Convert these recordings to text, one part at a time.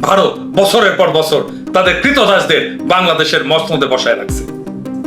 ভারত বছরের পর বছর তাদের কৃতদাসদের বাংলাদেশের মসনদে বসায় রাখছে।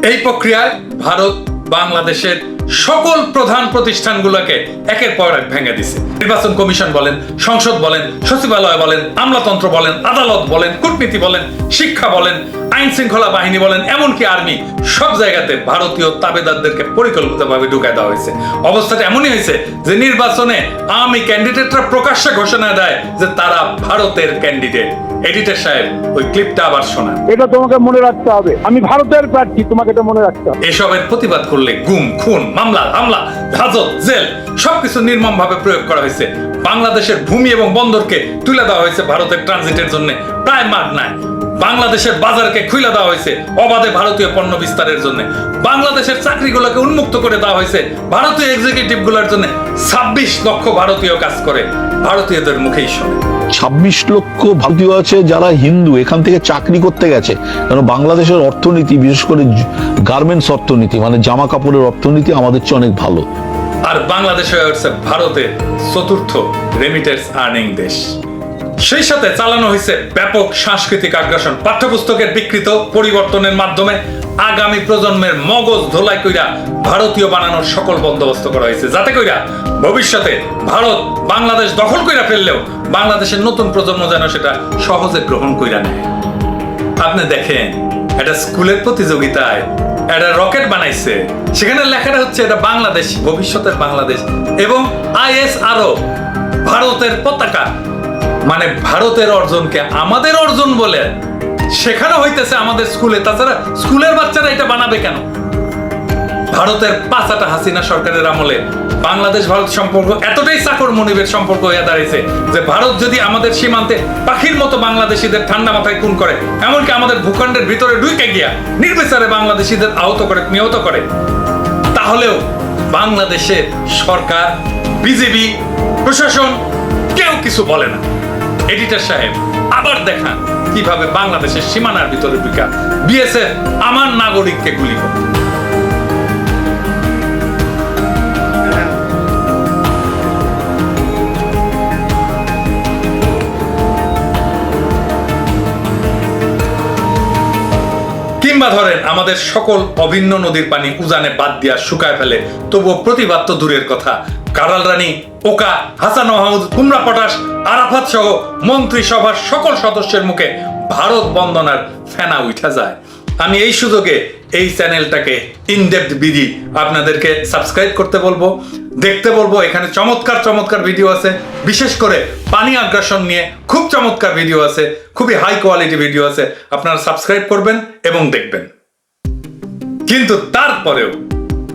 এই প্রক্রিয়ায় ভারত বাংলাদেশের সকল প্রধান প্রতিষ্ঠানগুলোকে একের পর এক ভেঙে দিছে। নির্বাচন কমিশন বলেন, সংসদ বলেন, সচিবালয় বলেন, আমলাতন্ত্র বলেন, আদালত বলেন, কূটনীতি বলেন, শিক্ষা বলেন, আইন শৃঙ্খলা বাহিনী বলেন, এমনকি আর্মি, সব জায়গাতে ভারতীয় তাবেদারদেরকে পরিকল্পিতভাবে ঢুকায় দেওয়া হয়েছে। অবস্থাটা এমনই হয়েছে যে নির্বাচনে আওয়ামী ক্যান্ডিডেটরা প্রকাশ্যে ঘোষণা দেয় যে তারা ভারতের ক্যান্ডিডেট। এডিটর সাহেব ওই ক্লিপটা আবার শোনান। এটা তোমাকে মনে রাখতে হবে। আমি ভারতের প্রার্থী তোমাকে এটা মনে রাখতে হবে। এসবের প্রতিবাদ করলে গুম খুন মামলা হামলা হাজত জেল সবকিছু নির্মম ভাবে প্রয়োগ করা হয়েছে। বাংলাদেশের ভূমি এবং বন্দরকে তুলে দেওয়া হয়েছে ভারতের ট্রানজিটের জন্য। প্রায় মাঠ নাই। বাংলাদেশের বাজারকে খুলে দেওয়া হয়েছে অবাধে ভারতীয় পণ্য বিস্তারের জন্য। বাংলাদেশের চাকরিগুলোকে উন্মুক্ত করে দেওয়া হয়েছে ভারতীয় এক্সিকিউটিভগুলোর জন্য। ছাব্বিশ লক্ষ ভারতীয় কাজ করে। ভারতীয়দের মুখেই শোনে। ছাব্বিশ লক্ষ ভারতীয় আছে যারা হিন্দু, এখান থেকে চাকরি করতে গেছে। কারণ বাংলাদেশের অর্থনীতি, বিশেষ করে গার্মেন্টস অর্থনীতি মানে জামা কাপড়ের অর্থনীতি আমাদের চেয়ে অনেক ভালো। আর বাংলাদেশ হয়ে উঠছে ভারতের চতুর্থ রেমিটেন্স আর্নিং দেশ। সেই সাথে চালানো হয়েছে ব্যাপক সাংস্কৃতিক আগ্রাসন, পাঠ্যপুস্তকের বিকৃত পরিবর্তনের মাধ্যমে আগামী প্রজন্মের মগজ ধোলাই কইরা ভারতীয় বানানোর সকল বন্দোবস্ত করা হয়েছে। যাতে কইরা ভবিষ্যতে ভারত বাংলাদেশ দখল কইরা ফেললেও বাংলাদেশের নতুন প্রজন্ম যেন সেটা সহজে গ্রহণ কইরা নেয়। আপনি দেখেন এটা স্কুলের প্রতিযোগিতায় একটা রকেট বানাইছে। সেখানে লেখাটা হচ্ছে এটা বাংলাদেশ, ভবিষ্যতের বাংলাদেশ এবং আইএসআরও ভারতের পতাকা। মানে ভারতের অর্জনকে আমাদের অর্জন বলে সেখানে হইতেছে আমাদের স্কুলে। তাছাড়া স্কুলের বাচ্চারা এটা বানাবে কেন? ভারতের পাঁচাটা হাসিনা সরকারের আমলে বাংলাদেশ ভারত সম্পর্ক এতটাই চাকর মনিবের সম্পর্ক হয়ে দাঁড়িয়েছে যে ভারত যদি আমাদের সীমান্তে পাখির মতো বাংলাদেশিদের ঠান্ডা মাথায় খুন করে, এমনকি আমাদের ভূখণ্ডের ভিতরে ঢুকে গিয়া নির্বিচারে বাংলাদেশিদের আহত করে, নিহত করে, তাহলেও বাংলাদেশের সরকার বিজেপি প্রশাসন কেউ কিছু বলে না। এডিটর সাহেব, আবার দেখান কীভাবে বাংলাদেশের সীমানার ভিতরে ঢুকা। বিএসএফ, আমার নাগরিককে গুলি করে কিংবা ধরেন আমাদের সকল অভিন্ন নদীর পানি উজানে বাদ দিয়া শুকায় ফেলে, তবুও প্রতিবাদ তো দূরের কথা। কারাল রানী, ওকা, হাসান মাহমুদ কুমরা পটাশ, আরাফাত সহ মন্ত্রিসভার সকল সদস্যের মুখে ভারত বন্দনার ফেনা উঠা যায়। আমি এই সুযোগে এই চ্যানেলটাকে ইনডেপথ বিধি আপনাদেরকে সাবস্ক্রাইব করতে বলব, দেখতে বলব। এখানে চমৎকার চমৎকার ভিডিও আছে। বিশেষ করে পানি আগ্রাসন নিয়ে খুব চমৎকার ভিডিও আছে। খুবই হাই কোয়ালিটি ভিডিও আছে। আপনারা সাবস্ক্রাইব করবেন এবং দেখবেন। কিন্তু তারপরেও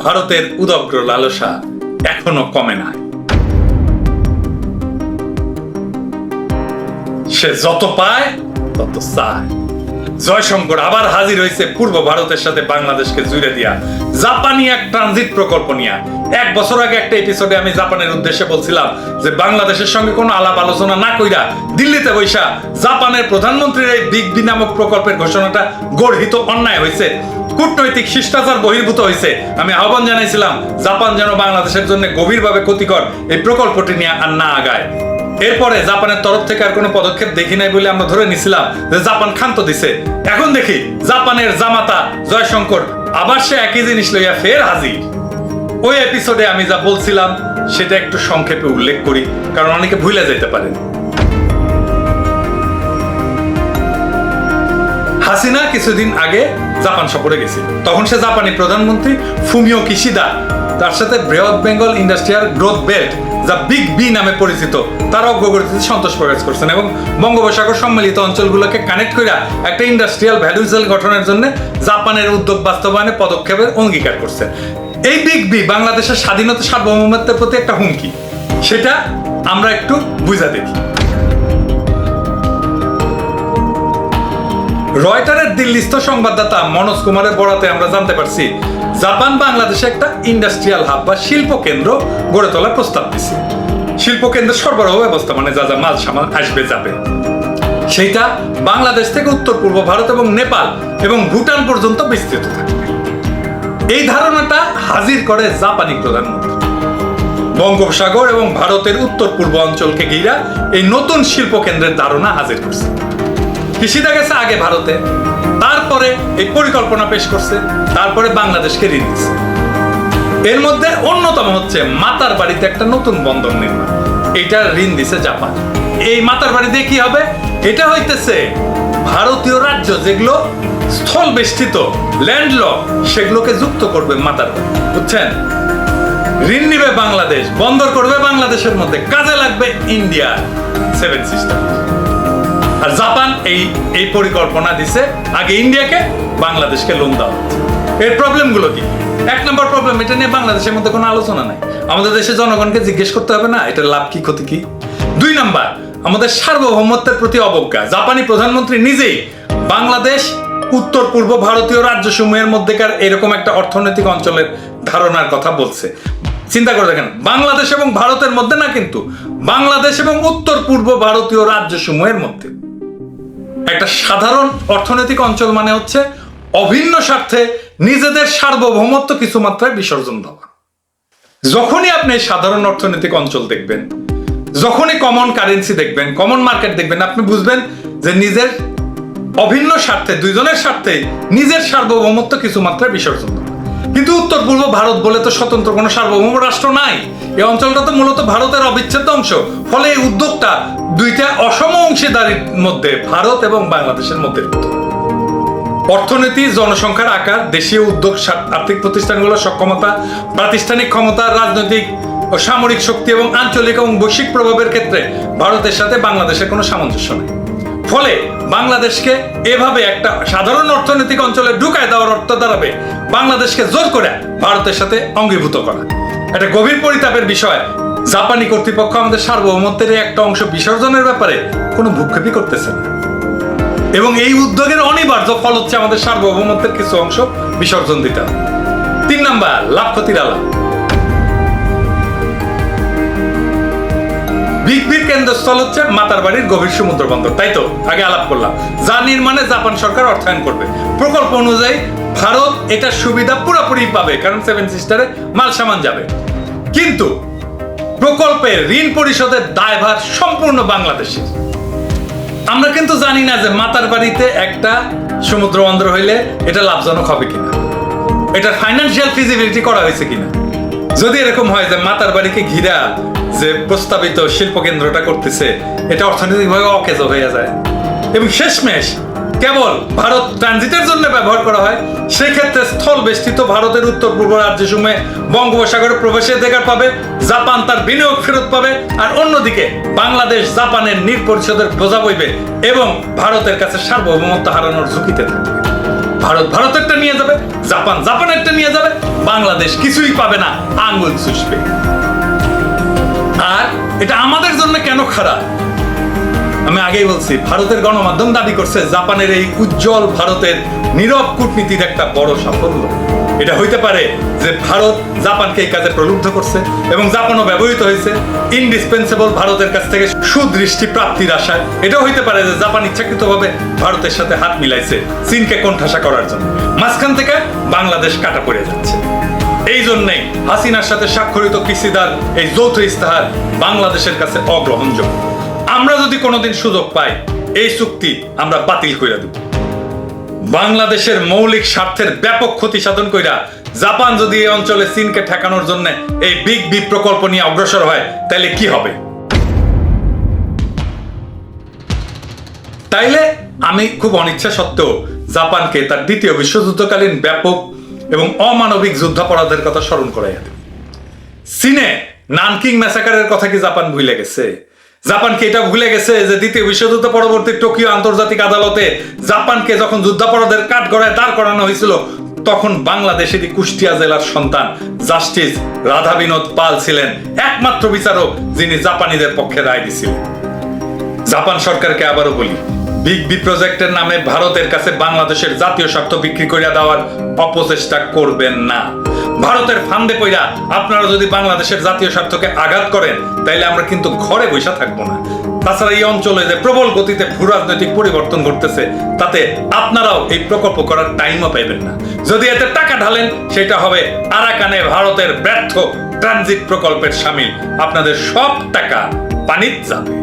ভারতের উদগ্র লালসা এখনও কমে না সে যত পায়, তত চায়। জয়শঙ্কর আবার হাজির হয়েছে পূর্ব ভারতের সাথে বাংলাদেশকে জুড়ে দিয়া। জাপানি এক ট্রানজিট প্রকল্প নিয়ে। এক বছর আগে একটা এপিসোডে আমি জাপানের উদ্দেশ্যে বলছিলাম যে বাংলাদেশের সঙ্গে কোনো আলাপ আলোচনা না কইরা দিল্লিতে বৈশা জাপানের প্রধানমন্ত্রীর এই বিগ বি নামক প্রকল্পের ঘোষণাটা গর্হিত অন্যায় হয়েছে। কূটনৈতিক শিষ্টাচার বহির্ভূত হয়েছে। আমি আহ্বান জানাইছিলাম, জাপান যেন বাংলাদেশের জন্য গভীরভাবে ক্ষতিকর এই প্রকল্পটি নিয়ে আর না আগায়। এরপরে জাপানের তরফ থেকে আর কোনো পদক্ষেপ দেখি নাই বলে আমরা ধরে নিছিলাম যে জাপান ক্ষান্ত দিছে। এখন দেখি জাপানের জামাতা জয়শঙ্কর আবার সে একই জিনিস লইয়া ফের হাজির। ওই এপিসোডে আমি যা বলছিলাম, সেটা একটু সংক্ষেপে উল্লেখ করি, কারণ অনেকে ভুলে যেতে পারেন। হাসিনা কিছুদিন আগে জাপান সফরে গেছিল তখন সে জাপানি প্রধানমন্ত্রী ফুমিও কিশিদা, তার সাথে বৃহৎ বেঙ্গল ইন্ডাস্ট্রিয়াল গ্রোথ বেল্ট যা বিগ বি নামে পরিচিত। তার অগ্রগতিতে সন্তোষ প্রকাশ করছেন এবং বঙ্গোপসাগর সম্মিলিত অঞ্চলগুলোকে কানেক্ট করে একটা ইন্ডাস্ট্রিয়াল ভ্যালু সেল গঠনের জন্য জাপানের উদ্যোগ বাস্তবায়নে পদক্ষেপের অঙ্গীকার করছে এই বিগ বি বাংলাদেশের স্বাধীনতা সার্বভৌমত্বের প্রতি একটা হুমকি। সেটা আমরা একটু বুঝা দেখি। রয়টারের দিল্লিস্থ সংবাদদাতা মনোজ কুমারের বরাতে আমরা জানতে পারছি জাপান বাংলাদেশে একটা ইন্ডাস্ট্রিয়াল হাব বা শিল্প কেন্দ্র গড়ে তোলার প্রস্তাব দিছে। শিল্প কেন্দ্রের সরবরাহ ব্যবস্থা মানে যা যা মাল সামান আসবে, যাবে। সেইটা বাংলাদেশ থেকে উত্তর পূর্ব ভারত এবং নেপাল এবং ভুটান পর্যন্ত বিস্তৃত থাকবে। এই ধারণাটা হাজির করে জাপানি প্রধানমন্ত্রী। বঙ্গোপসাগর এবং ভারতের উত্তর পূর্ব অঞ্চলকে ঘিরা এই নতুন শিল্প কেন্দ্রের ধারণা হাজির করছে। কৃষিদা গেছে আগে ভারতে? তারপরে এই পরিকল্পনা পেশ করছে, তারপরে বাংলাদেশকে ঋণ দিচ্ছে। এর মধ্যে অন্যতম হচ্ছে মাতার বাড়িতে একটা নতুন বন্দর নির্মাণ। এটা ঋণ দিছে জাপান। এই মাতার বাড়ি দিয়ে কি হবে? এটা হইতেছে ভারতীয় রাজ্য যেগুলো স্থল বেষ্টিত ল্যান্ড সেগুলোকে যুক্ত করবে মাতার বাড়ি। বুঝছেন? ঋণ নিবে বাংলাদেশ, বন্দর করবে বাংলাদেশের মধ্যে। কাজে লাগবে ইন্ডিয়া সেভেন সিস্টার। আর জাপান এই এই পরিকল্পনা দিছে। আগে ইন্ডিয়াকে, বাংলাদেশকে লোন দেওয়া এর প্রবলেমগুলো কি? এক নম্বর প্রবলেম এটা নিয়ে বাংলাদেশের মধ্যে কোনো আলোচনা নাই। আমাদের দেশের জনগণকে জিজ্ঞেস করতে হবে না, এটার লাভ কি, ক্ষতি কি? দুই নাম্বার, আমাদের সার্বভৌমত্বের প্রতি অবজ্ঞা। জাপানি প্রধানমন্ত্রী নিজেই বাংলাদেশ, উত্তর, পূর্ব ভারতীয় রাজ্যসমূহের মধ্যেকার এরকম একটা অর্থনৈতিক অঞ্চলের ধারণার কথা বলছে। চিন্তা করে দেখেন, বাংলাদেশ এবং ভারতের মধ্যে না কিন্তু, বাংলাদেশ এবং উত্তর, পূর্ব ভারতীয় রাজ্যসমূহের মধ্যে। একটা সাধারণ অর্থনৈতিক অঞ্চল মানে হচ্ছে অভিন্ন স্বার্থে নিজেদের সার্বভৌমত্ব কিছু মাত্রায় বিসর্জন দেওয়া। যখনই আপনি সাধারণ অর্থনৈতিক অঞ্চল দেখবেন, যখনই কমন কারেন্সি দেখবেন কমন মার্কেট দেখবেন, আপনি বুঝবেন যে নিজের অভিন্ন স্বার্থে, দুইজনের স্বার্থে নিজের সার্বভৌমত্ব কিছু মাত্রায় বিসর্জন কিন্তু উত্তর পূর্ব ভারত বলে তো স্বতন্ত্র কোনো সার্বভৌম রাষ্ট্র নাই। এই অঞ্চলটা তো মূলত ভারতের অবিচ্ছেদ্য অংশ। ফলে এই উদ্যোগটা দুইটা অসম অংশীদারির মধ্যে, ভারত এবং বাংলাদেশের মধ্যে। অর্থনীতি, জনসংখ্যার আকার, দেশীয় উদ্যোগ আর্থিক প্রতিষ্ঠানগুলোর সক্ষমতা, প্রাতিষ্ঠানিক ক্ষমতা, রাজনৈতিক ও সামরিক শক্তি এবং আঞ্চলিক এবং বৈশ্বিক প্রভাবের ক্ষেত্রে ভারতের সাথে বাংলাদেশের কোনো সামঞ্জস্য নেই। ফলে বাংলাদেশকে এভাবে একটা সাধারণ অর্থনৈতিক অঞ্চলে ঢুকায় দেওয়ার অর্থ দাঁড়াবে বাংলাদেশকে জোর করে ভারতের সাথে অঙ্গীভূত করা। একটা গভীর পরিতাপের বিষয়। জাপানি কর্তৃপক্ষ আমাদের সার্বভৌমত্বের একটা অংশ বিসর্জনের ব্যাপারে কোনো ভূক্ষেপই করতেছে না। এবং এই উদ্যোগের অনিবার্য ফল হচ্ছে আমাদের সার্বভৌমত্বের কিছু অংশ বিসর্জন দিতে হবে। তিন নাম্বার, লাভ ক্ষতির আলাপ। বিগ কেন্দ্রস্থল হচ্ছে মাতার বাড়ির গভীর সমুদ্র বন্দর, তাই তো? আগে আলাপ করলাম। যা নির্মাণে জাপান সরকার অর্থায়ন করবে। প্রকল্প অনুযায়ী ভারত এটার সুবিধা পুরোপুরি পাবে, কারণ সেভেন সিস্টারে মাল সামান যাবে। কিন্তু প্রকল্পের ঋণ পরিশোধের দায়ভার সম্পূর্ণ বাংলাদেশের। আমরা কিন্তু জানি না যে মাতার বাড়িতে একটা সমুদ্র বন্দর হইলে এটা লাভজনক হবে কিনা। এটার ফাইন্যান্সিয়াল ফিজিবিলিটি করা হয়েছে কিনা। যদি এরকম হয় যে মাতার বাড়িকে ঘিরা যে প্রস্তাবিত শিল্প কেন্দ্রটা করতেছে, এটা অর্থনৈতিকভাবে অকেজ হয়ে যায়। এবং শেষমেশ কেবল ভারত ট্রানজিটের জন্য ব্যবহার করা হয়, সেক্ষেত্রে স্থল বেষ্টিত ভারতের উত্তর পূর্ব রাজ্যসমূহে বঙ্গোপসাগরে প্রবেশের অধিকার পাবে, জাপান তার বিনিয়োগ ফেরত পাবে, আর অন্যদিকে বাংলাদেশ জাপানের নীল পরিষদের বোঝা বইবে এবং ভারতের কাছে সার্বভৌমত্ব হারানোর ঝুঁকিতে থাকবে। ভারত ভারতেরটা নিয়ে যাবে, জাপান জাপানেরটা নিয়ে যাবে, বাংলাদেশ কিছুই পাবে না আঙ্গুল চুষবে। আর এটা আমাদের জন্য কেন খারাপ? আমি আগেই বলছি, ভারতের গণমাধ্যম দাবি করছে জাপানের এই উজ্জ্বল ভারতের নীরব কূটনীতির একটা বড় সাফল্য। এটা হইতে পারে যে ভারত জাপানকে এই কাজে প্রলুব্ধ করছে এবং জাপানও ব্যবহৃত হয়েছে ইনডিসপেন্সেবল ভারতের কাছ থেকে সুদৃষ্টি প্রাপ্তির আশায়। এটাও হইতে পারে যে জাপান ইচ্ছাকৃতভাবে ভারতের সাথে হাত মিলাইছে, চীনকে কোণঠাসা করার জন্য। মাঝখান থেকে বাংলাদেশ কাটা পড়ে যাচ্ছে। এই জন্যই হাসিনার সাথে স্বাক্ষরিত কৃষিদার এই যৌথ ইস্তাহার বাংলাদেশের কাছে অগ্রহণযোগ্য। আমরা যদি কোনোদিন সুযোগ পাই, এই চুক্তি আমরা বাতিল করে দেব। বাংলাদেশের মৌলিক স্বার্থের ব্যাপক ক্ষতি সাধন কইরা জাপান যদি এই অঞ্চলে চীনকে ঠেকানোর জন্য এই বিগ বিগ প্রকল্প নিয়ে অগ্রসর হয় তাহলে কি হবে? তাইলে আমি খুব অনিচ্ছা সত্ত্বেও জাপানকে তার দ্বিতীয় বিশ্বযুদ্ধকালীন ব্যাপক এবং অমানবিক যুদ্ধাপরাধের কথা স্মরণ করাইয়া দেব চীনে নানকিং ম্যাসাকারের কথা কি জাপান ভুলে গেছে? জাপান কি এটা ভুলে গেছে যে দ্বিতীয় বিশ্বযুদ্ধ পরবর্তী টোকিও আন্তর্জাতিক আদালতে জাপানকে যখন যুদ্ধাপরাধের কাঠ গড়ায় দাঁড় করানো হয়েছিল, তখন বাংলাদেশেরই কুষ্টিয়া জেলার সন্তান জাস্টিস রাধা বিনোদ পাল ছিলেন একমাত্র বিচারক যিনি জাপানিদের পক্ষে রায় দিছিলেন। জাপান সরকারকে আবারও বলি বিগ বি প্রজেক্টের নামে ভারতের কাছে বাংলাদেশের জাতীয় স্বার্থ বিক্রি করিয়া দেওয়ার অপচেষ্টা করবেন না। ভারতের ফান্দে পইরা আপনারা যদি বাংলাদেশের জাতীয় স্বার্থকে আঘাত করেন, তাইলে আমরা কিন্তু ঘরে বসে থাকব না। তাছাড়া এই অঞ্চলে যে প্রবল গতিতে ভূ রাজনৈতিক পরিবর্তন ঘটতেছে, তাতে আপনারাও এই প্রকল্প করার টাইমও পাইবেন না। যদি এতে টাকা ঢালেন, সেটা হবে আরাকানে ভারতের ব্যর্থ ট্রানজিট প্রকল্পের সামিল। আপনাদের সব টাকা পানিত যাবে।